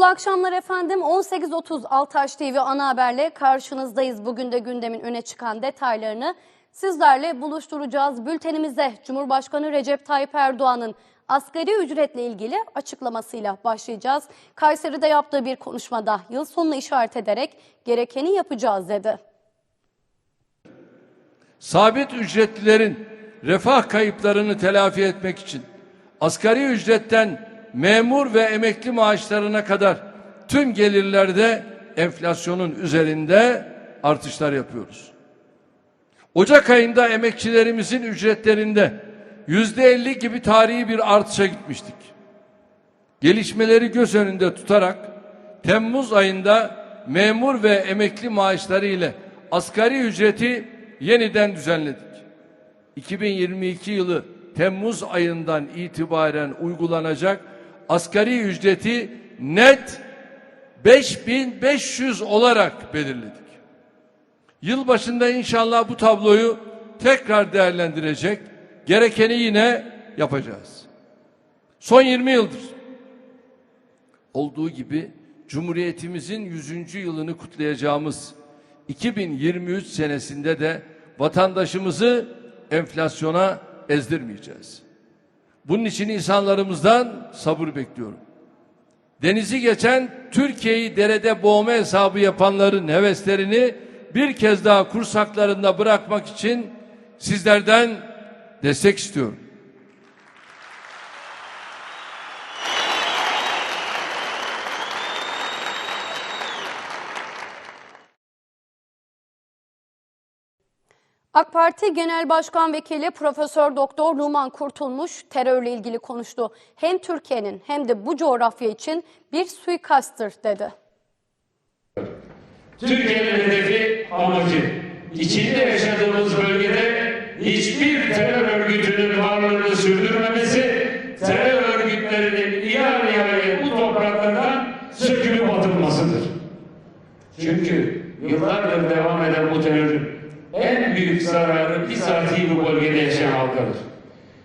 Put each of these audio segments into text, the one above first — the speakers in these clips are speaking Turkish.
Mutlu akşamlar efendim. 18.30 Altaş TV ana haberle karşınızdayız. Bugün de gündemin öne çıkan detaylarını sizlerle buluşturacağız. Bültenimize Cumhurbaşkanı Recep Tayyip Erdoğan'ın asgari ücretle ilgili açıklamasıyla başlayacağız. Kayseri'de yaptığı bir konuşmada yıl sonunu işaret ederek gerekeni yapacağız dedi. sabit ücretlilerin refah kayıplarını telafi etmek için asgari ücretten memur ve emekli maaşlarına kadar tüm gelirlerde enflasyonun üzerinde artışlar yapıyoruz. Ocak ayında emekçilerimizin ücretlerinde yüzde elli gibi tarihi bir artışa gitmiştik. Gelişmeleri göz önünde tutarak Temmuz ayında memur ve emekli maaşları ile asgari ücreti yeniden düzenledik. 2022 yılı Temmuz ayından itibaren uygulanacak asgari ücreti net 5500 olarak belirledik. Yıl başında inşallah bu tabloyu tekrar değerlendirecek, gerekeni yine yapacağız. Son 20 yıldır olduğu gibi Cumhuriyetimizin 100. yılını kutlayacağımız 2023 senesinde de vatandaşımızı enflasyona ezdirmeyeceğiz. Bunun için insanlarımızdan sabır bekliyorum. Denizi geçen Türkiye'yi derede boğma hesabı yapanların heveslerini bir kez daha kursaklarında bırakmak için sizlerden destek istiyorum. AK Parti Genel Başkan Vekili Profesör Doktor Numan Kurtulmuş terörle ilgili konuştu. Hem Türkiye'nin hem de bu coğrafya için bir suikasttır dedi. Türkiye'nin hedefi amacı içinde yaşadığımız bölgede hiçbir terör örgütünün varlığını sürdürmemesi, terör örgütlerinin iyan iyan bu topraklardan sökülüp atılmasıdır. Çünkü yıllardır devam eden bu terörün en büyük zararı bizatihi bu bölgede yaşayan halkadır.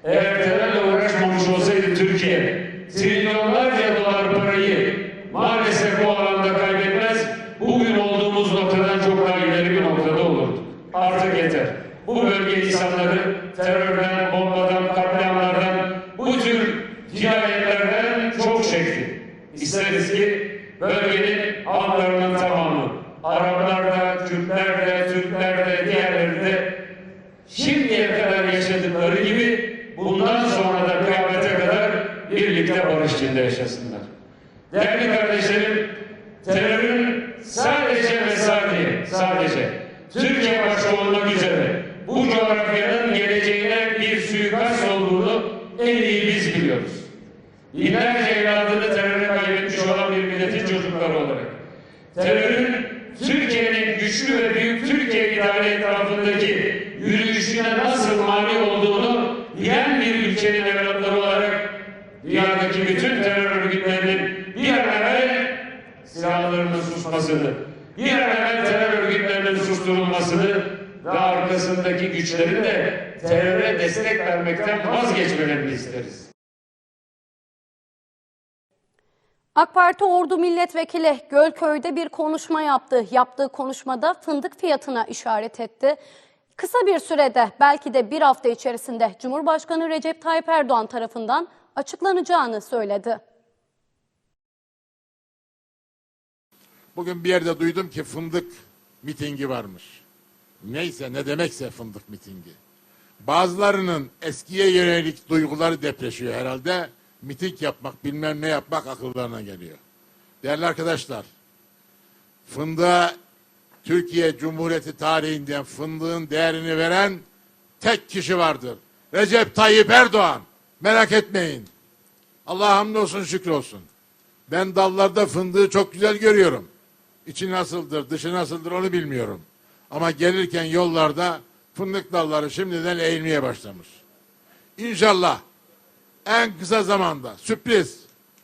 Eğer terörle uğraşmamış olsaydı Türkiye, trilyonlarca dolar parayı maalesef bu alanda kaybetmez, bugün olduğumuz noktadan çok daha ileri bir noktada olurdu. Artık yeter. Bu bölge insanları terörden, bombadan, katliamlardan, bu tür cinayetlerden çok çekti. İsteriz ki bölgenin halklarının tamamı, Araplar da, Kürtler de, Türkler de, diğerleri de şimdiye kadar yaşadıkları gibi bundan sonra da kıyamete kadar birlikte barış içinde yaşasınlar. Değerli kardeşlerim, terörün sadece ve sadece, sadece Türkiye başta olmak üzere bu coğrafyanın geleceğine bir suikast olduğunu en iyi biz biliyoruz. Binlerce evladını teröre kaybetmiş olan bir milletin çocukları olarak terörün Türkiye'nin güçlü ve büyük Türkiye idare etrafındaki yürüyüşüne nasıl mani olduğunu bilen bir ülkenin evlatları olarak dünyadaki bütün terör örgütlerinin bir an evvel silahlarının susmasını, bir an evvel terör örgütlerinin susturulmasını ve arkasındaki güçlerin de teröre destek vermekten vazgeçmelerini isteriz. AK Parti Ordu Milletvekili Gölköy'de bir konuşma yaptı. Yaptığı konuşmada fındık fiyatına işaret etti. Kısa bir sürede belki de bir hafta içerisinde Cumhurbaşkanı Recep Tayyip Erdoğan tarafından açıklanacağını söyledi. Bugün bir yerde duydum ki fındık mitingi varmış. Neyse ne demekse fındık mitingi. Bazılarının eskiye yönelik duyguları depreşiyor herhalde. Miting yapmak, bilmem ne yapmak akıllarına geliyor. Değerli arkadaşlar, fındığa Türkiye Cumhuriyeti tarihinden fındığın değerini veren tek kişi vardır. Recep Tayyip Erdoğan. Merak etmeyin. Allah hamdolsun şükür olsun. Ben dallarda fındığı çok güzel görüyorum. İçi nasıldır, dışı nasıldır onu bilmiyorum. Ama gelirken yollarda fındık dalları şimdiden eğilmeye başlamış. İnşallah en kısa zamanda, sürpriz,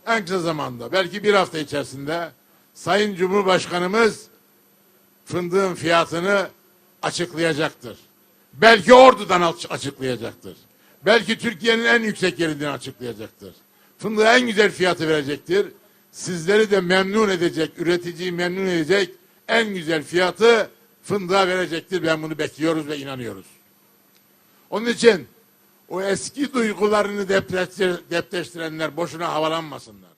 en kısa zamanda, belki bir hafta içerisinde Sayın Cumhurbaşkanımız fındığın fiyatını açıklayacaktır. Belki ordudan aç- açıklayacaktır. Belki Türkiye'nin en yüksek yerinden açıklayacaktır. Fındığa en güzel fiyatı verecektir. Sizleri de memnun edecek, üreticiyi memnun edecek en güzel fiyatı fındığa verecektir. Ben bunu bekliyoruz ve inanıyoruz. Onun için o eski duygularını depreştir, depreştirenler boşuna havalanmasınlar.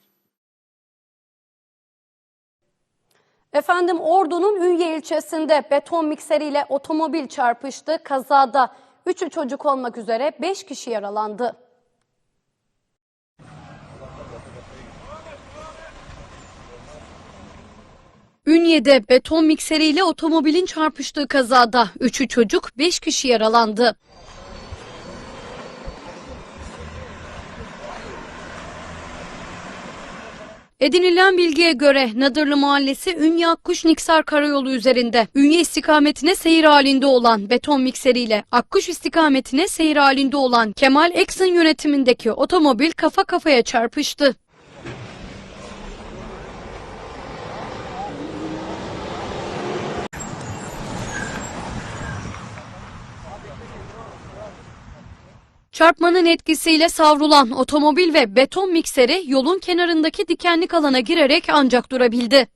Efendim Ordu'nun Ünye ilçesinde beton mikseriyle otomobil çarpıştı. Kazada 3'ü çocuk olmak üzere 5 kişi yaralandı. Ünye'de beton mikseriyle otomobilin çarpıştığı kazada 3'ü çocuk 5 kişi yaralandı. Edinilen bilgiye göre Nadırlı Mahallesi Ünye Akkuş Niksar Karayolu üzerinde Ünye istikametine seyir halinde olan beton mikseriyle Akkuş istikametine seyir halinde olan Kemal Eksin yönetimindeki otomobil kafa kafaya çarpıştı. Çarpmanın etkisiyle savrulan otomobil ve beton mikseri yolun kenarındaki dikenlik alana girerek ancak durabildi.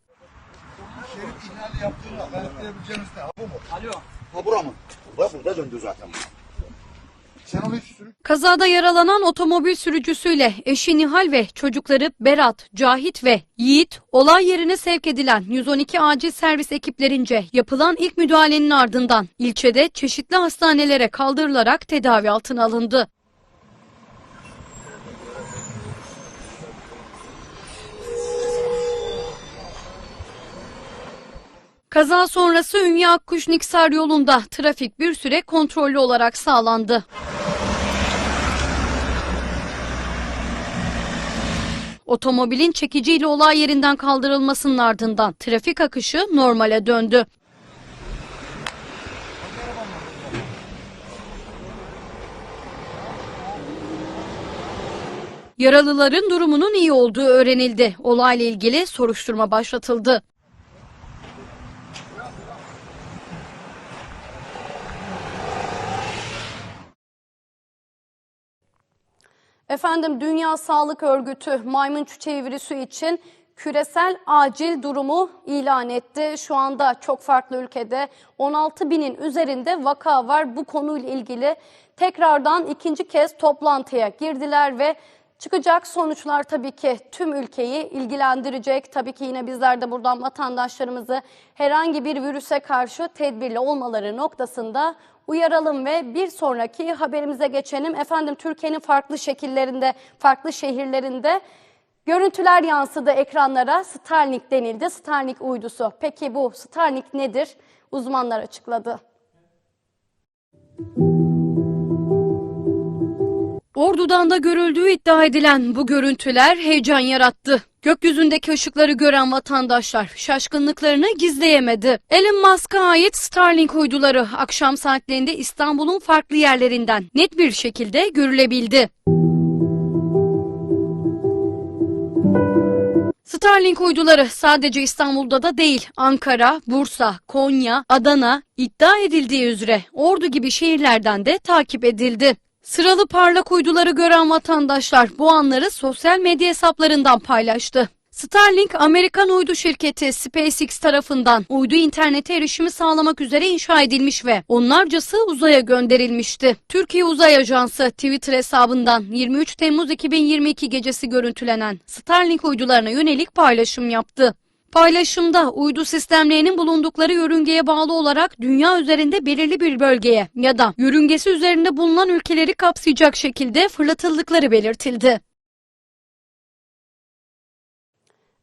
Ha burada döndü zaten. Kazada yaralanan otomobil sürücüsüyle eşi Nihal ve çocukları Berat, Cahit ve Yiğit olay yerine sevk edilen 112 acil servis ekiplerince yapılan ilk müdahalenin ardından ilçede çeşitli hastanelere kaldırılarak tedavi altına alındı. Kaza sonrası Ünye Akkuş Niksar yolunda trafik bir süre kontrollü olarak sağlandı. Otomobilin çekiciyle olay yerinden kaldırılmasının ardından trafik akışı normale döndü. Yaralıların durumunun iyi olduğu öğrenildi. Olayla ilgili soruşturma başlatıldı. Efendim Dünya Sağlık Örgütü maymun çiçeği virüsü için küresel acil durumu ilan etti. Şu anda çok farklı ülkede 16 binin üzerinde vaka var. Bu konuyla ilgili tekrardan ikinci kez toplantıya girdiler ve Çıkacak sonuçlar tabii ki tüm ülkeyi ilgilendirecek. Tabii ki yine bizler de buradan vatandaşlarımızı herhangi bir virüse karşı tedbirli olmaları noktasında uyaralım ve bir sonraki haberimize geçelim. Efendim Türkiye'nin farklı şekillerinde, farklı şehirlerinde görüntüler yansıdı ekranlara. Starlink denildi. Starlink uydusu. Peki bu Starlink nedir? Uzmanlar açıkladı. Ordu'dan da görüldüğü iddia edilen bu görüntüler heyecan yarattı. Gökyüzündeki ışıkları gören vatandaşlar şaşkınlıklarını gizleyemedi. Elon Musk'a ait Starlink uyduları akşam saatlerinde İstanbul'un farklı yerlerinden net bir şekilde görülebildi. Starlink uyduları sadece İstanbul'da da değil, Ankara, Bursa, Konya, Adana iddia edildiği üzere Ordu gibi şehirlerden de takip edildi. Sıralı parlak uyduları gören vatandaşlar bu anları sosyal medya hesaplarından paylaştı. Starlink, Amerikan uydu şirketi SpaceX tarafından uydu internete erişimi sağlamak üzere inşa edilmiş ve onlarcası uzaya gönderilmişti. Türkiye Uzay Ajansı Twitter hesabından 23 Temmuz 2022 gecesi görüntülenen Starlink uydularına yönelik paylaşım yaptı. Paylaşımda uydu sistemlerinin bulundukları yörüngeye bağlı olarak dünya üzerinde belirli bir bölgeye ya da yörüngesi üzerinde bulunan ülkeleri kapsayacak şekilde fırlatıldıkları belirtildi.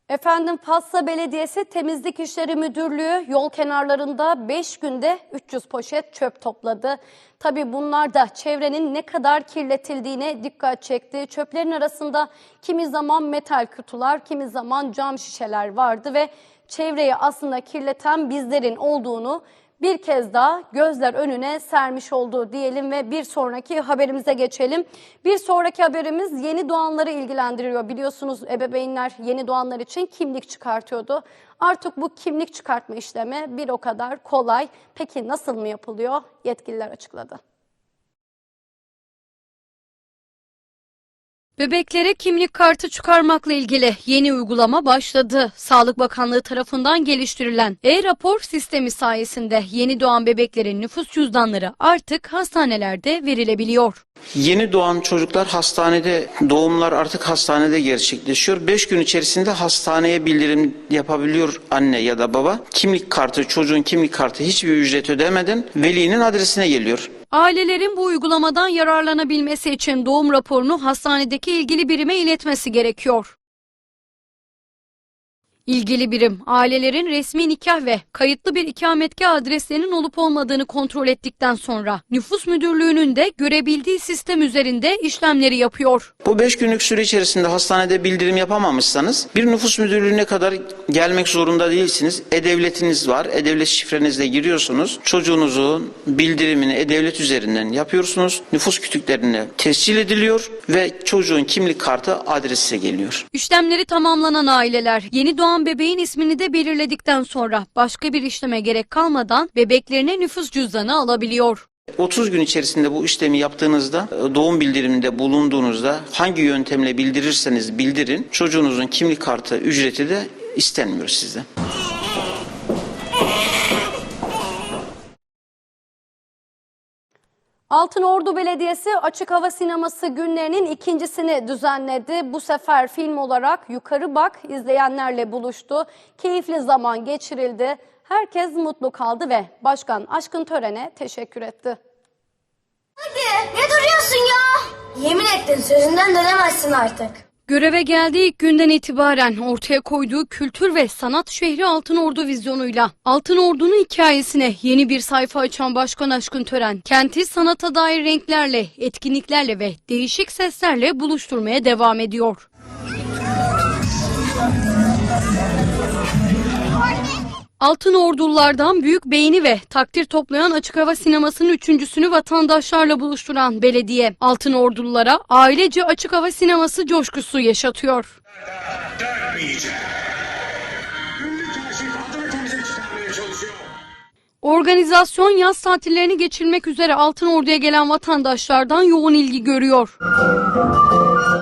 Efendim Passa Belediyesi Temizlik İşleri Müdürlüğü yol kenarlarında 5 günde 300 poşet çöp topladı. Tabi bunlar da çevrenin ne kadar kirletildiğine dikkat çekti. Çöplerin arasında kimi zaman metal kutular, kimi zaman cam şişeler vardı ve çevreyi aslında kirleten bizlerin olduğunu bir kez daha gözler önüne sermiş oldu diyelim ve bir sonraki haberimize geçelim. Bir sonraki haberimiz yeni doğanları ilgilendiriyor. Biliyorsunuz ebeveynler yeni doğanlar için kimlik çıkartıyordu. Artık bu kimlik çıkartma işlemi bir o kadar kolay. Peki nasıl mı yapılıyor? Yetkililer açıkladı. Bebeklere kimlik kartı çıkarmakla ilgili yeni uygulama başladı. Sağlık Bakanlığı tarafından geliştirilen e-rapor sistemi sayesinde yeni doğan bebeklerin nüfus cüzdanları artık hastanelerde verilebiliyor. Yeni doğan çocuklar hastanede, doğumlar artık hastanede gerçekleşiyor. 5 gün içerisinde hastaneye bildirim yapabiliyor anne ya da baba. Kimlik kartı, çocuğun kimlik kartı hiçbir ücret ödemeden velinin adresine geliyor. Ailelerin bu uygulamadan yararlanabilmesi için doğum raporunu hastanedeki ilgili birime iletmesi gerekiyor. İlgili birim, ailelerin resmi nikah ve kayıtlı bir ikametgah adreslerinin olup olmadığını kontrol ettikten sonra nüfus müdürlüğünün de görebildiği sistem üzerinde işlemleri yapıyor. Bu 5 günlük süre içerisinde hastanede bildirim yapamamışsanız bir nüfus müdürlüğüne kadar gelmek zorunda değilsiniz. E-Devletiniz var. E-Devlet şifrenizle giriyorsunuz. Çocuğunuzun bildirimini E-Devlet üzerinden yapıyorsunuz. Nüfus kütüklerine tescil ediliyor ve çocuğun kimlik kartı adrese geliyor. İşlemleri tamamlanan aileler yeni doğan bebeğin ismini de belirledikten sonra başka bir işleme gerek kalmadan bebeklerine nüfus cüzdanı alabiliyor. 30 gün içerisinde bu işlemi yaptığınızda, e, doğum bildiriminde bulunduğunuzda hangi yöntemle bildirirseniz bildirin, çocuğunuzun kimlik kartı ücreti de istenmiyor sizden. Altınordu Belediyesi açık hava sineması günlerinin ikincisini düzenledi. Bu sefer film olarak Yukarı Bak izleyenlerle buluştu. Keyifli zaman geçirildi. Herkes mutlu kaldı ve Başkan Aşkın Tören'e teşekkür etti. Hadi ne duruyorsun ya? Yemin ettin sözünden dönemezsin artık. Göreve geldiği ilk günden itibaren ortaya koyduğu kültür ve sanat şehri Altınordu vizyonuyla Altınordu'nun hikayesine yeni bir sayfa açan Başkan Aşkın Tören, kenti sanata dair renklerle, etkinliklerle ve değişik seslerle buluşturmaya devam ediyor. Altın Ordulardan büyük beğeni ve takdir toplayan açık hava sinemasının üçüncüsünü vatandaşlarla buluşturan belediye, Altın Ordulara ailece açık hava sineması coşkusu yaşatıyor. Organizasyon yaz tatillerini geçirmek üzere Altın Ordu'ya gelen vatandaşlardan yoğun ilgi görüyor.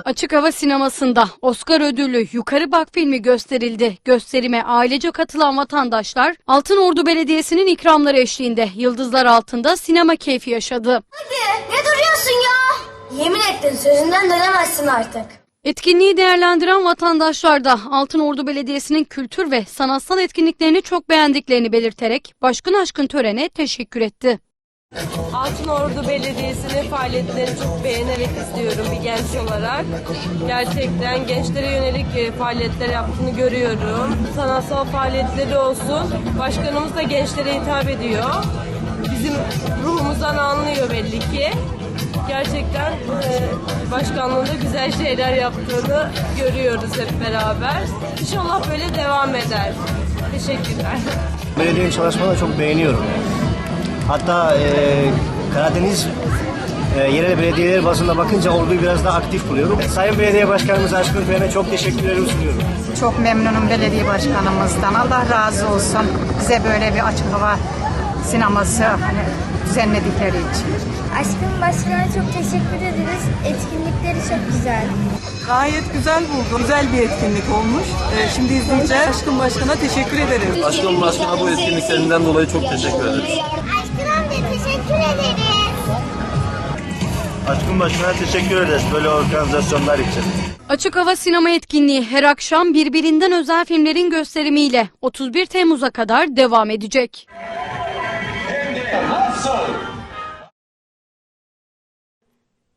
Açık hava sinemasında Oscar ödüllü Yukarı Bak filmi gösterildi. Gösterime ailece katılan vatandaşlar Altın Ordu Belediyesi'nin ikramları eşliğinde yıldızlar altında sinema keyfi yaşadı. Hadi ne duruyorsun ya? Yemin ettin sözünden dönemezsin artık. Etkinliği değerlendiren vatandaşlar da Altınordu Belediyesi'nin kültür ve sanatsal etkinliklerini çok beğendiklerini belirterek Başkan Aşkın Tören'e teşekkür etti. Altınordu Belediyesi'nin faaliyetlerini çok beğenerek izliyorum bir genç olarak. Gerçekten gençlere yönelik e, faaliyetler yaptığını görüyorum. Sanatsal faaliyetleri olsun. Başkanımız da gençlere hitap ediyor. Bizim ruhumuzdan anlıyor belli ki. Gerçekten e, başkanlığında güzel şeyler yaptığını görüyoruz hep beraber. İnşallah böyle devam eder. Teşekkürler. Belediyenin çalışmalarını çok beğeniyorum. Hatta e, Karadeniz e, yerel belediyeler bazında bakınca orduyu biraz daha aktif buluyorum. Sayın Belediye Başkanımız Aşkın Bey'e çok teşekkürlerimi sunuyorum. Çok memnunum belediye başkanımızdan. Allah razı olsun. Bize böyle bir açık hava sineması hani düzenledikleri için. Aşkım başkana çok teşekkür ederiz. Etkinlikleri çok güzel. Gayet güzel buldum. Güzel bir etkinlik olmuş. Ee, şimdi izleyeceğiz. Aşkın Başkan'a teşekkür ederim. Başkanım başkana bu etkinliklerinden dolayı çok teşekkür ederiz. Teşekkür ederiz. Aşkın Başkan'a teşekkür ederiz böyle organizasyonlar için. Açık hava sinema etkinliği her akşam birbirinden özel filmlerin gösterimiyle 31 Temmuz'a kadar devam edecek.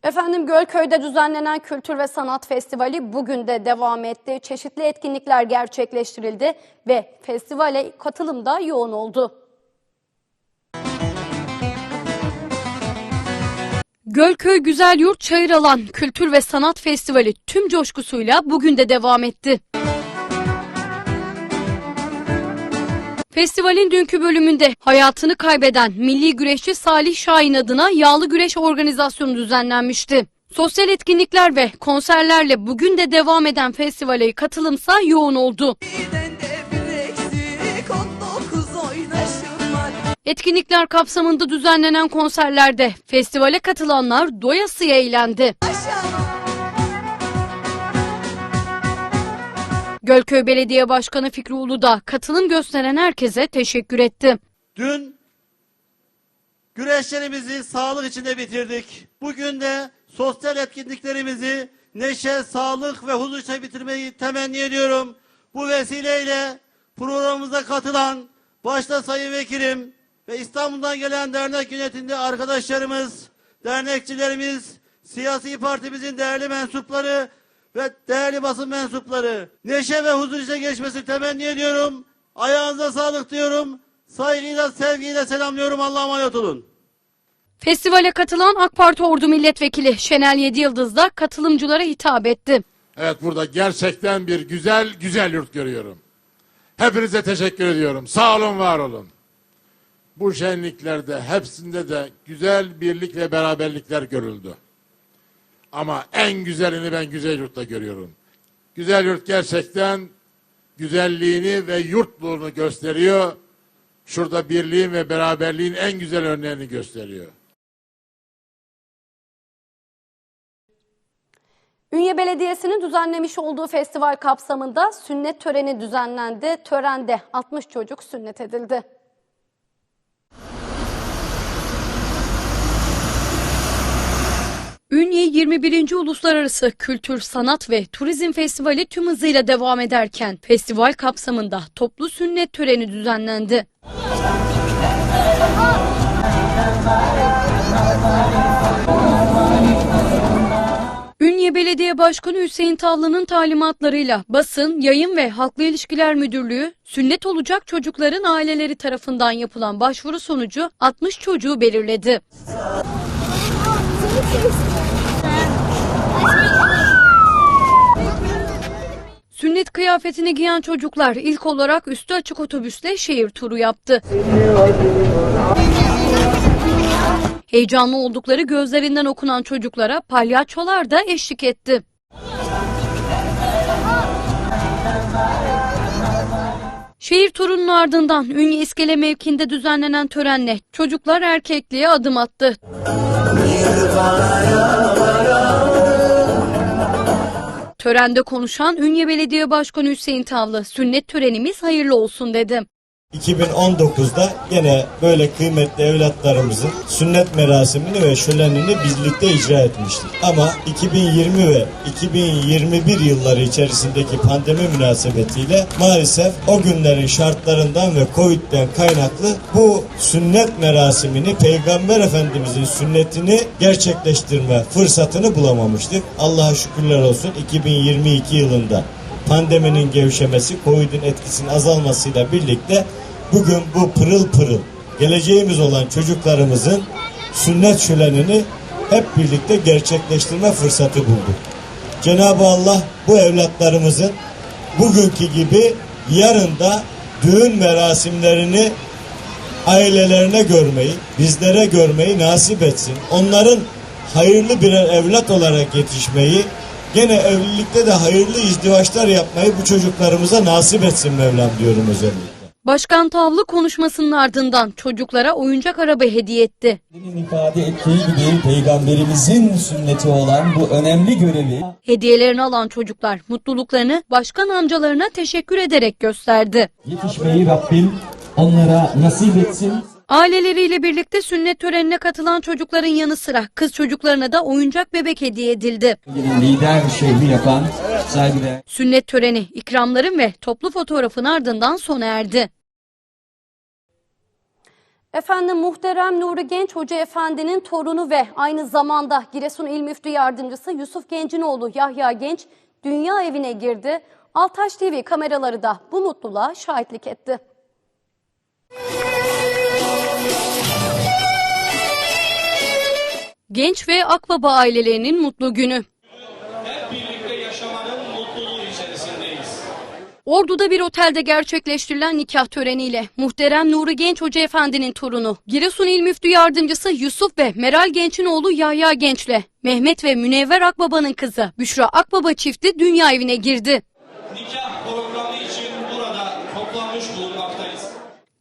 Efendim Gölköy'de düzenlenen Kültür ve Sanat Festivali bugün de devam etti. Çeşitli etkinlikler gerçekleştirildi ve festivale katılım da yoğun oldu. Gölköy Güzel Yurt Çayıralan Kültür ve Sanat Festivali tüm coşkusuyla bugün de devam etti. Festivalin dünkü bölümünde hayatını kaybeden milli güreşçi Salih Şahin adına yağlı güreş organizasyonu düzenlenmişti. Sosyal etkinlikler ve konserlerle bugün de devam eden festivale katılımsa yoğun oldu. Etkinlikler kapsamında düzenlenen konserlerde festivale katılanlar doyasıya eğlendi. Gölköy Belediye Başkanı Fikri Ulu da katılım gösteren herkese teşekkür etti. Dün güreşlerimizi sağlık içinde bitirdik. Bugün de sosyal etkinliklerimizi neşe, sağlık ve huzur içinde bitirmeyi temenni ediyorum. Bu vesileyle programımıza katılan başta Sayın Vekilim ve İstanbul'dan gelen dernek yönetiminde arkadaşlarımız, dernekçilerimiz, siyasi partimizin değerli mensupları ve değerli basın mensupları neşe ve huzur içinde geçmesini temenni ediyorum. Ayağınıza sağlık diyorum. Saygıyla, sevgiyle selamlıyorum. Allah'a emanet olun. Festivale katılan AK Parti Ordu Milletvekili Şenel Yediyıldız da katılımcılara hitap etti. Evet burada gerçekten bir güzel güzel yurt görüyorum. Hepinize teşekkür ediyorum. Sağ olun, var olun. Bu şenliklerde hepsinde de güzel birlik ve beraberlikler görüldü. Ama en güzelini ben güzel yurtta görüyorum. Güzel yurt gerçekten güzelliğini ve yurtluğunu gösteriyor. Şurada birliğin ve beraberliğin en güzel örneğini gösteriyor. Ünye Belediyesi'nin düzenlemiş olduğu festival kapsamında sünnet töreni düzenlendi. Törende 60 çocuk sünnet edildi. Ünye 21. Uluslararası Kültür, Sanat ve Turizm Festivali tüm hızıyla devam ederken festival kapsamında toplu sünnet töreni düzenlendi. Ünye Belediye Başkanı Hüseyin Tavlı'nın talimatlarıyla basın, yayın ve halkla ilişkiler müdürlüğü sünnet olacak çocukların aileleri tarafından yapılan başvuru sonucu 60 çocuğu belirledi. Sünnet kıyafetini giyen çocuklar ilk olarak üstü açık otobüsle şehir turu yaptı. Heyecanlı oldukları gözlerinden okunan çocuklara palyaçolar da eşlik etti. Şehir turunun ardından Ünye İskele mevkinde düzenlenen törenle çocuklar erkekliğe adım attı. Törende konuşan Ünye Belediye Başkanı Hüseyin Tavlı, sünnet törenimiz hayırlı olsun dedi. 2019'da gene böyle kıymetli evlatlarımızın sünnet merasimini ve şölenini birlikte icra etmiştik. Ama 2020 ve 2021 yılları içerisindeki pandemi münasebetiyle maalesef o günlerin şartlarından ve Covid'den kaynaklı bu sünnet merasimini Peygamber Efendimizin sünnetini gerçekleştirme fırsatını bulamamıştık. Allah'a şükürler olsun 2022 yılında pandeminin gevşemesi, Covid'in etkisinin azalmasıyla birlikte bugün bu pırıl pırıl geleceğimiz olan çocuklarımızın sünnet şölenini hep birlikte gerçekleştirme fırsatı bulduk. Cenab-ı Allah bu evlatlarımızın bugünkü gibi yarın da düğün merasimlerini ailelerine görmeyi, bizlere görmeyi nasip etsin. Onların hayırlı birer evlat olarak yetişmeyi, gene evlilikte de hayırlı izdivaçlar yapmayı bu çocuklarımıza nasip etsin Mevlam diyorum özellikle. Başkan Tavlı konuşmasının ardından çocuklara oyuncak araba hediye etti. ifade ettiği gibi peygamberimizin sünneti olan bu önemli görevi Hediyelerini alan çocuklar mutluluklarını başkan amcalarına teşekkür ederek gösterdi. yetişmeyi Rabbim onlara nasip etsin. Aileleriyle birlikte sünnet törenine katılan çocukların yanı sıra kız çocuklarına da oyuncak bebek hediye edildi. Lider şehri yapan saygıdeğer Sünnet töreni, ikramların ve toplu fotoğrafın ardından sona erdi. Efendim muhterem Nuri Genç Hoca Efendi'nin torunu ve aynı zamanda Giresun İl Müftü Yardımcısı Yusuf Gencinoğlu Yahya Genç dünya evine girdi. Altaş TV kameraları da bu mutluluğa şahitlik etti. Genç ve Akbaba ailelerinin mutlu günü. Ordu'da bir otelde gerçekleştirilen nikah töreniyle muhterem Nuri Genç Hoca Efendi'nin torunu Giresun İl Müftü Yardımcısı Yusuf ve Meral Genç'in oğlu Yahya Genç'le Mehmet ve Münevver Akbaba'nın kızı Büşra Akbaba çifti dünya evine girdi. Nikah programı için burada toplanmış bulunmaktayız.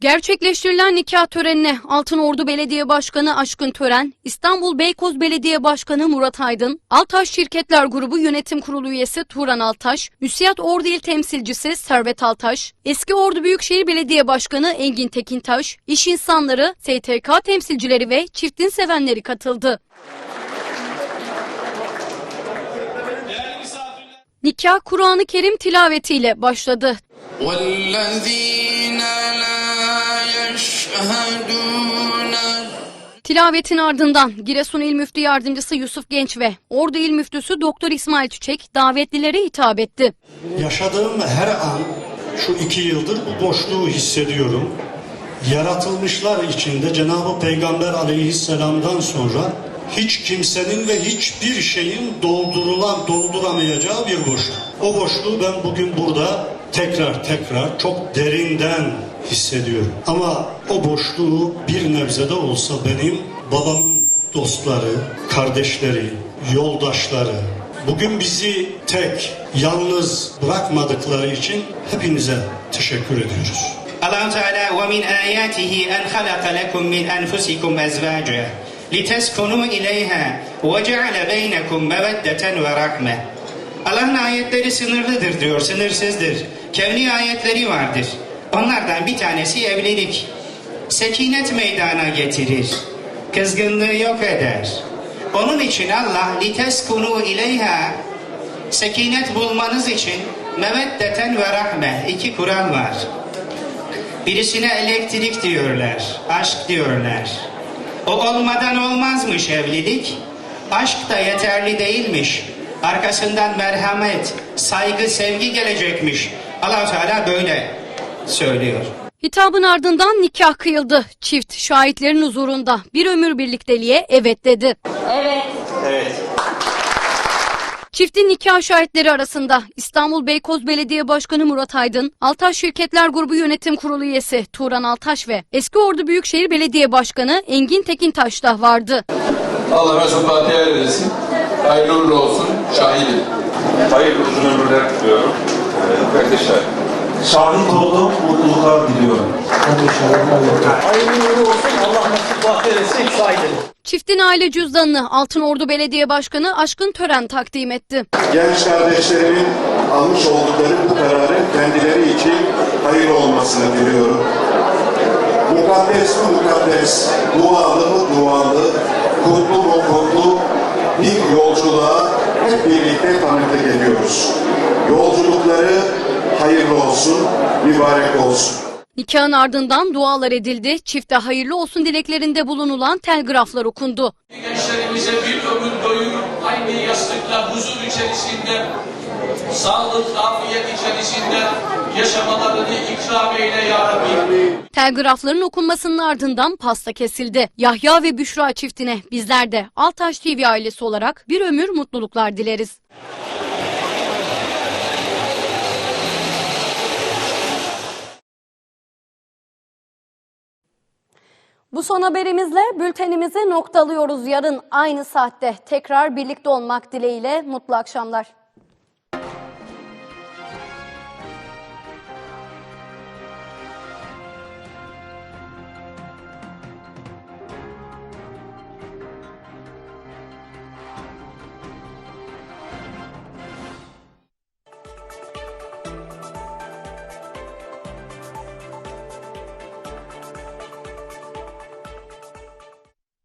Gerçekleştirilen nikah törenine Altınordu Belediye Başkanı Aşkın Tören, İstanbul Beykoz Belediye Başkanı Murat Aydın, Altaş Şirketler Grubu Yönetim Kurulu üyesi Turan Altaş, Müsiyat Ordu İl Temsilcisi Servet Altaş, Eski Ordu Büyükşehir Belediye Başkanı Engin Tekintaş, iş insanları, STK temsilcileri ve çiftin sevenleri katıldı. Nikah Kur'an-ı Kerim tilavetiyle başladı. والذين لا يشهدون Tilavetin ardından Giresun İl Müftü Yardımcısı Yusuf Genç ve Ordu İl Müftüsü Doktor İsmail Çiçek davetlilere hitap etti. Yaşadığım her an şu iki yıldır bu boşluğu hissediyorum. Yaratılmışlar içinde Cenab-ı Peygamber aleyhisselamdan sonra hiç kimsenin ve hiçbir şeyin doldurulan, dolduramayacağı bir boşluk. O boşluğu ben bugün burada tekrar tekrar çok derinden hissediyorum. Ama o boşluğu bir nebzede olsa benim babamın dostları, kardeşleri, yoldaşları, bugün bizi tek, yalnız bırakmadıkları için hepinize teşekkür ediyoruz. Allah Teala ve min ayatihi en halaka lekum min enfusikum ezvaca litaskunu ileyha ve ceale beynekum meveddeten ve rahme. Allah'ın ayetleri sınırlıdır diyor, sınırsızdır. Kevni ayetleri vardır. Onlardan bir tanesi evlilik. Sekinet meydana getirir. Kızgınlığı yok eder. Onun için Allah liteskunu ileyha sekinet bulmanız için meveddeten ve rahme iki kural var. Birisine elektrik diyorlar, aşk diyorlar. O olmadan olmazmış evlilik. Aşk da yeterli değilmiş. Arkasından merhamet, saygı, sevgi gelecekmiş. allah Teala böyle söylüyor. Hitabın ardından nikah kıyıldı. Çift şahitlerin huzurunda bir ömür birlikteliğe evet dedi. Evet. Evet. Çiftin nikah şahitleri arasında İstanbul Beykoz Belediye Başkanı Murat Aydın, Altaş Şirketler Grubu Yönetim Kurulu üyesi Turan Altaş ve Eski Ordu Büyükşehir Belediye Başkanı Engin Tekintaş da vardı. Allah Bahtiyar eylesin. Hayırlı uğurlu olsun. Şahidim. Hayırlı uzun ömürler diliyorum. Ee, kardeşler. Şahit oldum, mutluluklar diliyorum. Hayırlı uğurlu olsun. Allah nasip bahtiyar etsin. Şahidim. Çiftin aile cüzdanını Altınordu Belediye Başkanı Aşkın Tören takdim etti. Genç kardeşlerimin almış oldukları bu kararın kendileri için hayır olmasını diliyorum. Mukaddes mi mukaddes, dualı mı dualı, kutlu mu kutlu bir yolculuğa hep birlikte tanıklık ediyoruz. Yolculukları hayırlı olsun, mübarek olsun. Nikahın ardından dualar edildi. Çifte hayırlı olsun dileklerinde bulunulan telgraflar okundu. Gençlerimize bir ömür boyu aynı yastıkla huzur içerisinde, sağlık, afiyet içerisinde yaşamalarını ikram eyle ya Rabbi. Telgrafların okunmasının ardından pasta kesildi. Yahya ve Büşra çiftine bizler de Altaş TV ailesi olarak bir ömür mutluluklar dileriz. Bu son haberimizle bültenimizi noktalıyoruz. Yarın aynı saatte tekrar birlikte olmak dileğiyle mutlu akşamlar.